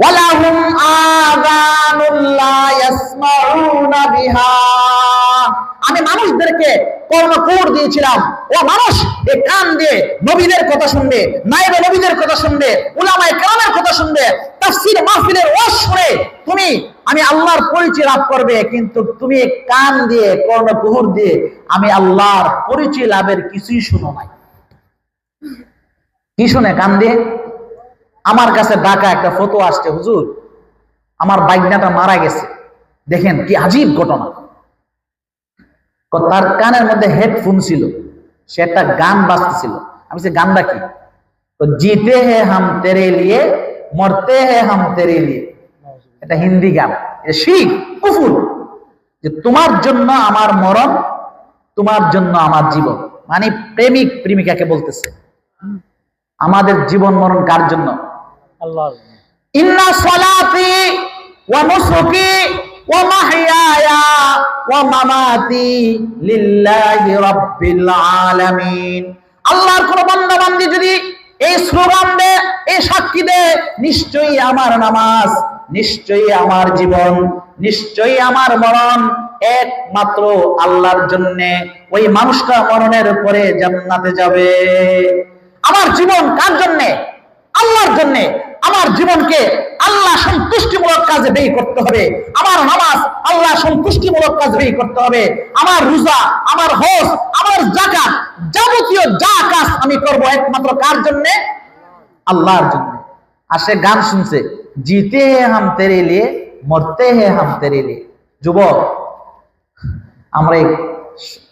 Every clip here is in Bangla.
ওয়ালাহুম আযানুল লা ইয়াসমাউনা বিহা। আমি মানুষদেরকে কর্ণকুর দিয়েছিলাম। ও মানুষ এই কান দিয়ে নবীদের কথা শুনবে নাইবে নবীদের কথা শুনবে, উলামায়ে কেরামের কথা শুনবে, তাফসীর মাহফিলের ওয়াজ শুনে তুমি, আমি আল্লাহর পরিচয় লাভ করবে, কিন্তু তুমি কান দিয়ে, কর্ণকুহুর দিয়ে আমি আল্লাহর পরিচয় লাভের কিছুই শুনো নাই। কি শুনে কান দিয়ে? আমার কাছে ডাকা একটা ফটো আসছে, হুজুর, আমার বাইকনাটা মারা গেছে। দেখেন কি আজীব ঘটনা। তার কানের মধ্যে হেডফোন ছিল, সে একটা গান বাজতেছিল। আমি সে গানটা কি? জিতে হে হাম তেরে লিয়ে, মরতে হে হাম তেরে লিয়ে। এটা হিন্দি গান। শিখ, কুফুর। যে তোমার জন্য আমার মরণ, তোমার জন্য আমার জীবন। মানে প্রেমিক, প্রেমিকাকে বলতেছে। আমাদের জীবন মরণ কার জন্য? আল্লাহর কোন যদি এই এই সাক্ষী নিশ্চয়ই আমার নামাজ, নিশ্চয়ই আমার জীবন, নিশ্চয়ই আমার মরণ একমাত্র আল্লাহর জন্য ওই মানুষটা মরণের পরে জান্নাতে যাবে। আমার জীবন কার জন্যে? আল্লাহর জন্য। আমার জীবনকে আল্লাহ সন্তুষ্টিমূলক কাজে ব্যয় করতে হবে। আমার নামাজ আল্লাহ সন্তুষ্টিমূলক কাজ ব্যয় করতে হবে। আমার রোজা, আমার হজ, আমার জাকাত যাবতীয় যা কাজ আমি করব একমাত্র কার জন্য? আল্লাহর জন্য। আর সে গান শুনছে, জিতে হে হাম তেরে মরতে হে হাম তেরে যুবক, আমরা এই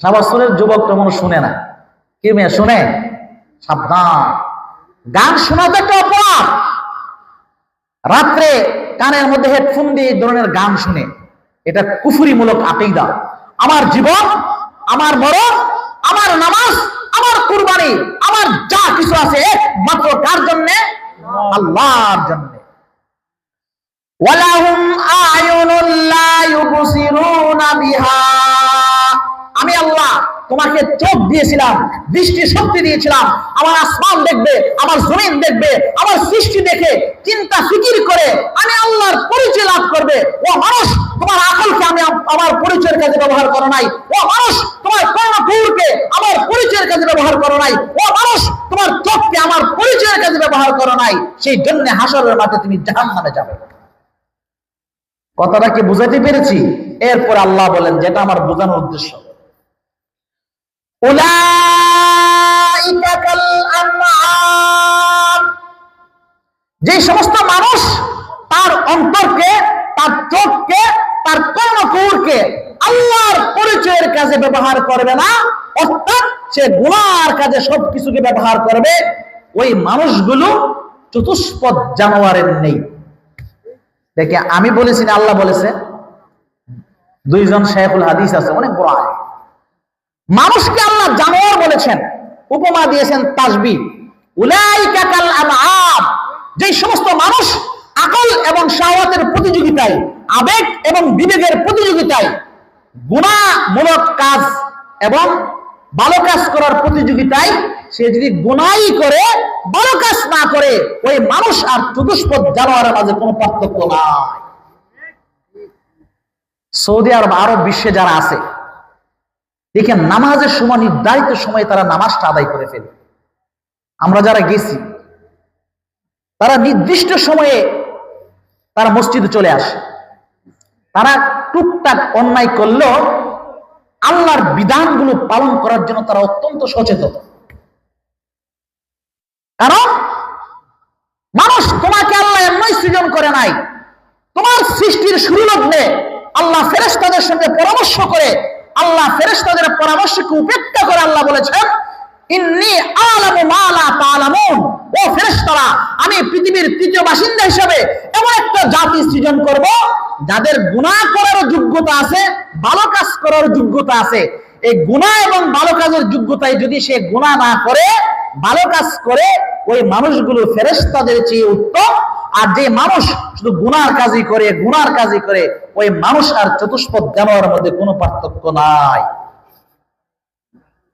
সাবাসুরের যুবক তেমন শুনে না। কি মেয়ে, শুনে? সাবধান। গান শোনা তো একটা অপরাধ। রাত্রে কানের মধ্যে হেডফোন দিয়ে এই ধরনের গান শুনে, এটা কুফুরিমূলক আকিদা। আমার জীবন, আমার মরণ, আমার নামাজ, আমার কুরবানি, আমার যা কিছু আছে একমাত্র কার জন্য? আল্লাহর জন্য। ওয়ালাহুম আয়ুনুল লা ইউবসিরুনা বিহা। আমি আল্লাহ তোমাকে চোখ দিয়েছিলাম, দৃষ্টি শক্তি দিয়েছিলাম, আমার আসমান দেখবে, আমার জমিন দেখবে, আমার সৃষ্টি দেখে চিন্তা, ফিকির করে আমি আল্লাহর পরিচয় লাভ করবে। ও মানুষ, তোমার আকলকে আমি আমার পরিচয়ের কাজে ব্যবহার করো নাই। ও মানুষ, তোমার কর্ণকুরকে আমার পরিচয়ের কাজে ব্যবহার করো নাই। ও মানুষ, তোমার চোখকে আমার পরিচয়ের কাজে ব্যবহার করো নাই। সেই জন্য হাসরের মাঠে তুমি জাহান্নামে যাবে। কথাটা কি বুঝাতে পেরেছি? এরপর আল্লাহ বলেন, যেটা আমার বোঝানোর উদ্দেশ্য। যে সমস্ত মানুষ তার অন্তরকে, তার চোখকে, তার কর্ণকুরকে আল্লাহর পরিচয়ের কাজে ব্যবহার করবে না, অর্থাৎ সে গুনার কাজে সবকিছুকে ব্যবহার করবে, ওই মানুষগুলো চতুষ্পদ জানোয়ারের নেই। দেখে আমি বলেছি না, আল্লাহ বলেছে। দুইজন শেখুল হাদিস আছে, অনেক বড় আয় মানুষকে আল্লাহ জানোয়ার বলেছেন, উপমা দিয়েছেন আনআম যে সমস্ত মানুষ আকল এবং শাহওয়াতের প্রতিযোগিতায়, আবেগ এবং বিবেকের প্রতিযোগিতায় গুণামূলক কাজ এবং ভালো কাজ করার প্রতিযোগিতায় সে যদি গুণাই করে, ভালো কাজ না করে, ওই মানুষ আর চতুষ্পদ জানোয়ারের মাঝে কোনো পার্থক্য নাই। সৌদি আরব আরব বিশ্বে যারা আছে দেখেন নামাজের সময়, নির্ধারিত সময়ে তারা নামাজটা আদায় করে ফেলে। আমরা যারা গেছি, তারা নির্দিষ্ট সময়ে তারা মসজিদে চলে আসে। তারা টুকটাক অন্যায় করলেও আল্লাহর বিধানগুলো পালন করার জন্য তারা অত্যন্ত সচেতন। কারণ মানুষ তোমাকে আল্লাহ এমনই সৃজন করে নাই। তোমার সৃষ্টির শুরু লগ্নে আল্লাহ ফেরেস্তাদের সঙ্গে পরামর্শ করে আল্লাহ ফেরেস্তাদের পরামর্শকে উপেক্ষা করে আল্লাহ বলেছেন ও আমি পৃথিবীর তৃতীয় বাসিন্দা হিসেবে এমন একটা জাতি সৃজন করব যাদের গুনাহ করার যোগ্যতা আছে, ভালো কাজ করার যোগ্যতা আছে। এই গুনাহ এবং ভালো কাজের যোগ্যতায় যদি সে গুনাহ না করে, ভালো কাজ করে, ওই মানুষগুলো ফেরেশতাদের চেয়ে উত্তম। আর যে মানুষ শুধু গুনার কাজই করে, গুনার কাজই করে, ওই মানুষ আর চতুষ্পদ জানোয়ারের মধ্যে কোনো পার্থক্য নাই।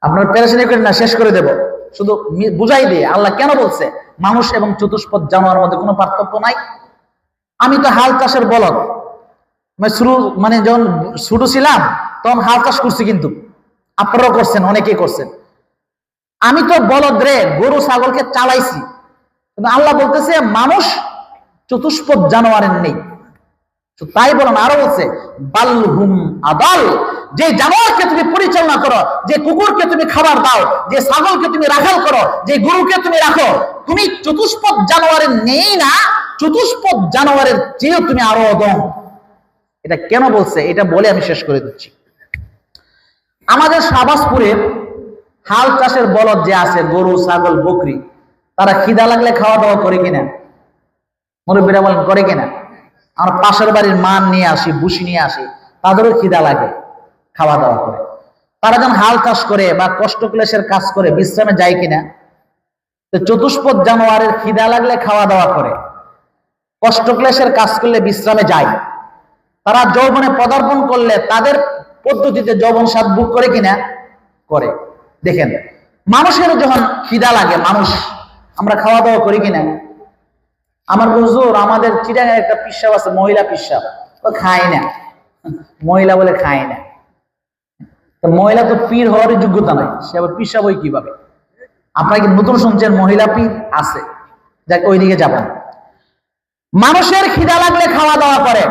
আপনার পেরেশানি করেন না, শেষ করে দেব। শুধু বুঝাই দিয়ে, আল্লাহ কেন বলছে, মানুষ এবং চতুষ্পদ জানোয়ারের মধ্যে কোনো পার্থক্য নাই? আমি তো হাল চাষের বলদ। মানে শুরু মানে যখন ছোট ছিলাম, তখন হাল চাষ করছি কিন্তু। আপনারাও করছেন, অনেকেই করছেন। আমি তো বলদ রে, গরু, ছাগলকে চালাইছি। কিন্তু আল্লাহ বলতেছে, মানুষ চতুষ্পদ জানোয়ারের নেই। তো তাই বলেন আরও বলছে, বালহুম আদাল, যে জানোয়ারকে তুমি পরিচালনা করো, যে কুকুরকে তুমি খাবার দাও, যে ছাগলকে তুমি রাখাল করো, যে গরুকে তুমি রাখো, তুমি চতুষ্পদ জানোয়ারের নেই না, চতুষ্পদ জানোয়ারের চেয়েও তুমি আরও অদম এটা কেন বলছে? এটা বলে আমি শেষ করে দিচ্ছি। আমাদের শাহবাজপুরে হাল চাষের বলদ যে আছে, গরু, ছাগল, বকরি, তারা খিদা লাগলে খাওয়া দাওয়া করে কিনা? মুরব্বীরা বলেন, করে কিনা? আমার পাশের বাড়ির মান নিয়ে আসি বুসি নিয়ে আসি, তাদেরও খিদা লাগে খাওয়া দাওয়া করে। তারা যখন হাল চাষ করে বা কষ্ট ক্লেশের কাজ করে, বিশ্রামে যায় কিনা? তো চতুষ্পদ জানোয়ারের খিদা লাগলে খাওয়া দাওয়া করে। কষ্ট ক্লেশের কাজ করলে বিশ্রামে যায়। তারা যৌবনে পদার্পণ করলে তাদের পদ্ধতিতে যৌবন স্বাদ বুক করে কিনা? করে। দেখেন, মানুষের যখন খিদা লাগে, মানুষ, আমরা খাওয়া দাওয়া করি কিনা? আমার হুজুর আমাদের চিটাগায় একটা পিসাব আছে, মহিলা পিসাব। ও খায় না। মহিলা বলে খায় না। মহিলা তো পীর হওয়ারই যোগ্যতা নাই, সে আবার পিসাব ওই কীভাবে? আপনারা কি নতুন শুনছেন, মহিলা পীর? আছে। যাক, ওইদিকে যাবেন। মানুষের খিদা লাগলে খাওয়া দাওয়া করে।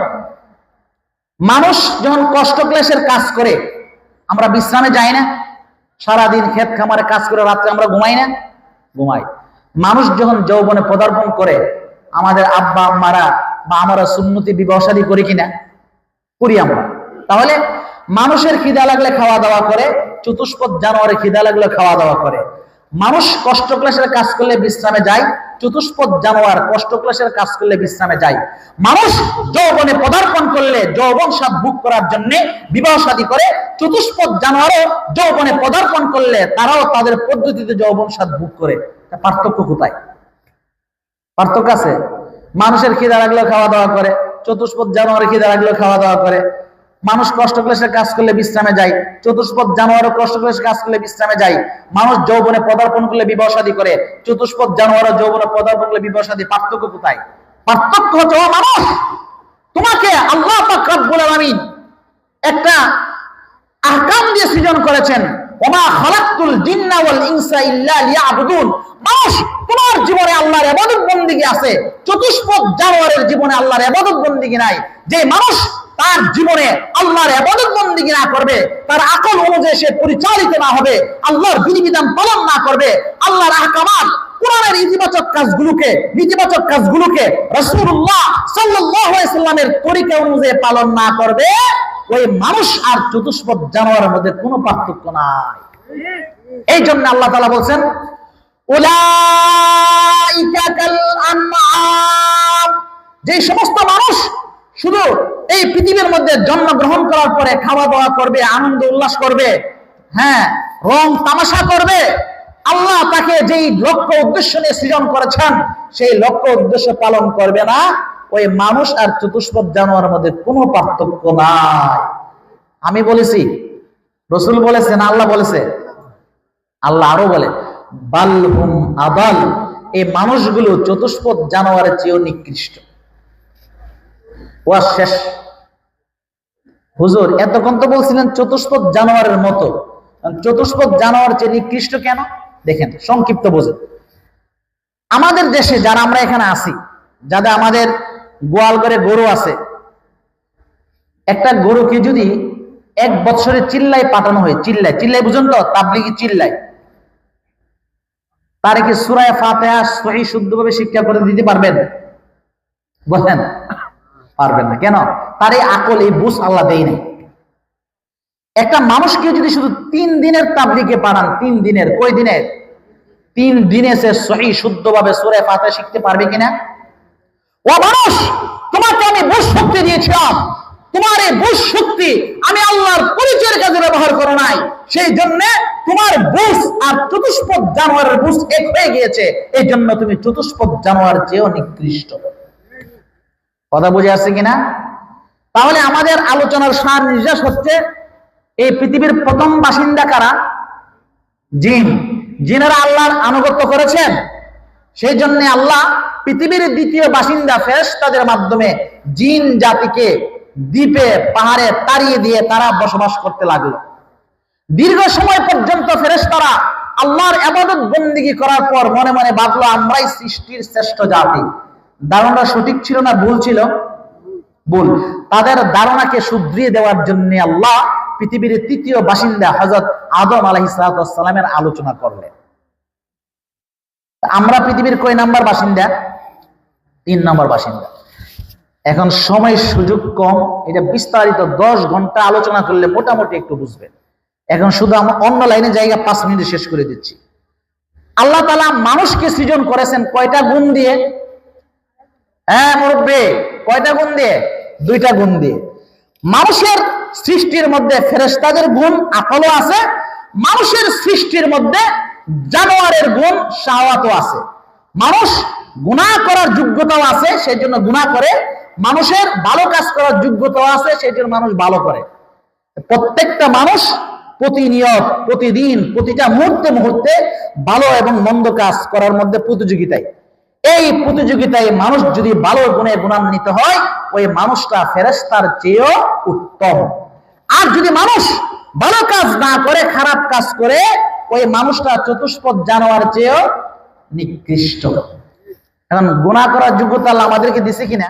মানুষ যখন কষ্ট ক্লেশের কাজ করে, আমরা বিশ্রামে যাই না। সারাদিন ক্ষেত খামারে কাজ করে রাত্রে আমরা ঘুমাই না। ঘুমাই। মানুষ যখন যৌবনে পদার্পণ করে আমাদের আব্বা, আম্মারা বা আমরা সুন্নতি বিবাহশালী করি কিনা, করি আমরা। তাহলে মানুষের খিদা লাগলে খাওয়া দাওয়া করে, চতুষ্পদ জানোয়ারের খিদা লাগলে খাওয়া দাওয়া করে। মানুষ কষ্ট ক্লেশের কাজ করলে বিশ্রামে যায়, চতুষ্পদ জানোয়ার কষ্ট ক্লাসের কাজ করলে বিশ্রামে যায়। মানুষ যৌবনে পদার্পণ করলে যৌবন স্বাদ ভোগ করার জন্য বিবাহ শাদী করে, চতুষ্পদ জানোয়ারও যৌবনে পদার্পণ করলে তারাও তাদের পদ্ধতিতে যৌবন স্বাদ ভোগ করে। পার্থক্য কোথায়? পার্থক্য আছে। মানুষের খিদা লাগলেও খাওয়া দাওয়া করে, চতুষ্পদ জানোয়ারের খিদা লাগলেও খাওয়া দাওয়া করে। মানুষ কষ্ট ক্লেশের কাজ করলে বিশ্রামে যায়, চতুষ্পদ জানোয়ারও কষ্ট ক্লেশের কাজ করলে বিশ্রামে যায়। মানুষ যৌবনে পদার্পণ করলে বিবাহ শাদী করে, চতুষ্পদ জানোয়ারও যৌবনে পদার্পণ করলে বিবাহ শাদী পার্থক্য কোথায়? পার্থক্য হচ্ছে, ও মানুষ, তোমাকে আল্লাহ পাক রব্বুল আলামিন একটা আহকাম দিয়ে সৃজন করেছেন। ওমা খালাক্তুল জিন্না ওয়াল ইনসা ইল্লা লিয়াবুদুন। মানুষ তোমার জীবনে আল্লাহর ইবাদত বন্দিগি আছে। চতুষ্পদ জানোয়ারের জীবনে আল্লাহর ইবাদত বন্দিগি নাই। যে মানুষ তার জীবনে আল্লাহর ইবাদত বন্দিগি না করবে, তার আকল অনুযায়ী সে পরিচালিত না হবে, আল্লাহর বিধিবিধান পালন না করবে, আল্লাহর আহকামাত কোরআনের ইতিবাচক কাজগুলোকে, নেতিবাচক কাজগুলোকে রাসূলুল্লাহ সাল্লাল্লাহু আলাইহি সাল্লামের তরিকা অনুযায়ী পালন না করবে, ওই মানুষ আর চতুষ্পদ জানোয়ারের মধ্যে কোনো পার্থক্য নাই। এই জন্য আল্লাহ তাআলা বলছেন, উলাইকা কাল আনআম যে সমস্ত মানুষ শুধু এই পৃথিবীর মধ্যে জন্মগ্রহণ করার পরে খাওয়া দাওয়া করবে, আনন্দ উল্লাস করবে হ্যাঁ রং তামাশা করবে, আল্লাহ তাকে যেই লক্ষ্য উদ্দেশ্য নিয়ে সৃজন করেছেন, সেই লক্ষ্য উদ্দেশ্য পালন করবে না, ওই মানুষ আর চতুষ্পদ জানোয়ারের মধ্যে কোনো পার্থক্য নাই। আমি বলেছি, রসুল বলেছেন, আল্লাহ বলেছে, আল্লাহ আরও বলে বালহুম আবাল এই মানুষগুলো চতুষ্পদ জানোয়ারের চেয়েও নিকৃষ্ট। ওয়া শেষ। হুজুর, এতক্ষণ তো বলছিলেন চতুষ্পদ জানোয়ারের মতো। চতুষ্পদ জানোয়ার চেয়ে নিকৃষ্ট কেন? দেখেন, সংক্ষিপ্ত বোঝেন। আমাদের দেশে যারা আমরা এখানে আছি, যাদের আমাদের গোয়াল করে গরু আছে, একটা গরুকে যদি এক বছরে চিল্লায় পাঠানো হয়, চিল্লায় চিল্লায় বুঝুন তো, তাবলিগি চিল্লায়, তারে কি সুরায় সহি শুদ্ধভাবে শিক্ষা করে দিতে পারবেন? বলেন। পারবেন না। কেন? তার এই আকল, এই বুঝ আল্লাহ দেয় নাই। একটা মানুষকে যদি শুধু তিন দিনের তাবলিকে পাঠান, তিন দিনের কই দিনের? তিন দিনে সে সহি, শুদ্ধভাবে সুরে ফাতে শিখতে পারবে কিনা? ও মানুষ, তোমাকে আমি বুঝ শক্তি দিয়েছিলাম। তোমার এই বুঝ শক্তি আমি আল্লাহর পরিচয়ের কাজে ব্যবহার করো নাই। সেই জন্য তোমার বুঝ আর চতুষ্পদ জানোয়ারের বুঝ এক হয়ে গিয়েছে। এই জন্য তুমি চতুষ্পদ জানোয়ার চেয়েও নিকৃষ্ট। কথা বুঝে আসছে কিনা? তাহলে আমাদের আলোচনার সার নির্যাস হচ্ছে, এই পৃথিবীর প্রথম বাসিন্দা কারা? জিন। জিনেরা আল্লাহর আনুগত্য করেছেন। সেই জন্য আল্লাহ পৃথিবীর দ্বিতীয় বাসিন্দা ফেরেশতাদের মাধ্যমে জিন জাতিকে দ্বীপে, পাহাড়ে তাড়িয়ে দিয়ে তারা বসবাস করতে লাগল। দীর্ঘ সময় পর্যন্ত ফেরেশতারা আল্লাহর আবাদত বন্দিগি করার পর মনে মনে ভাবলো, আমরাই সৃষ্টির শ্রেষ্ঠ জাতি। ধারণা সঠিক ছিল না, ভুল ছিল? ভুল। তাদের ধারণাকে শুধরিয়ে দেওয়ার জন্য আল্লাহ পৃথিবীর তৃতীয় বাসিন্দা হজরত আদম আলহিসামের আলোচনা করলেন। আমরা পৃথিবীর কয় নাম্বার বাসিন্দা? তিন নম্বর বাসিন্দা। এখন সময় সুযোগ কম, এটা বিস্তারিত দশ ঘণ্টা আলোচনা করলে মোটামুটি একটু বুঝবেন। এখন শুধু আমরা অন্য লাইনে জায়গা পাঁচ মিনিটে শেষ করে দিচ্ছি। আল্লাহ তালা মানুষকে সৃজন করেছেন কয়টা গুণ দিয়ে? হ্যাঁ মুরব্বী, কয়টা গুণ দিয়ে? দুইটা গুণ দিয়ে। মানুষের সৃষ্টির মধ্যে ফেরেস্তাদের গুণ আকলও আছে, মানুষের সৃষ্টির মধ্যে জানোয়ারের গুণ শাহওয়াতও আছে। মানুষ গুনাহ করার যোগ্যতাও আছে, সেই জন্য গুনাহ করে। মানুষের ভালো কাজ করার যোগ্যতাও আছে, সেই জন্য মানুষ ভালো করে। প্রত্যেকটা মানুষ প্রতিনিয়ত, প্রতিদিন, প্রতিটা মুহূর্তে মুহূর্তে ভালো এবং মন্দ কাজ করার মধ্যে প্রতিযোগিতায়। এই প্রতিযোগিতায় মানুষ যদি ভালো গুণে গুণান্বিত হয়, ওই মানুষটা ফেরেস্তার চেয়েও উত্তম। আর যদি মানুষ ভালো কাজ না করে, খারাপ কাজ করে, ওই মানুষটা চতুষ্পদ জানোয়ার চেয়েও নিকৃষ্ট। এখন গুণা করার যোগ্যতা আমাদেরকে দিছে কিনা?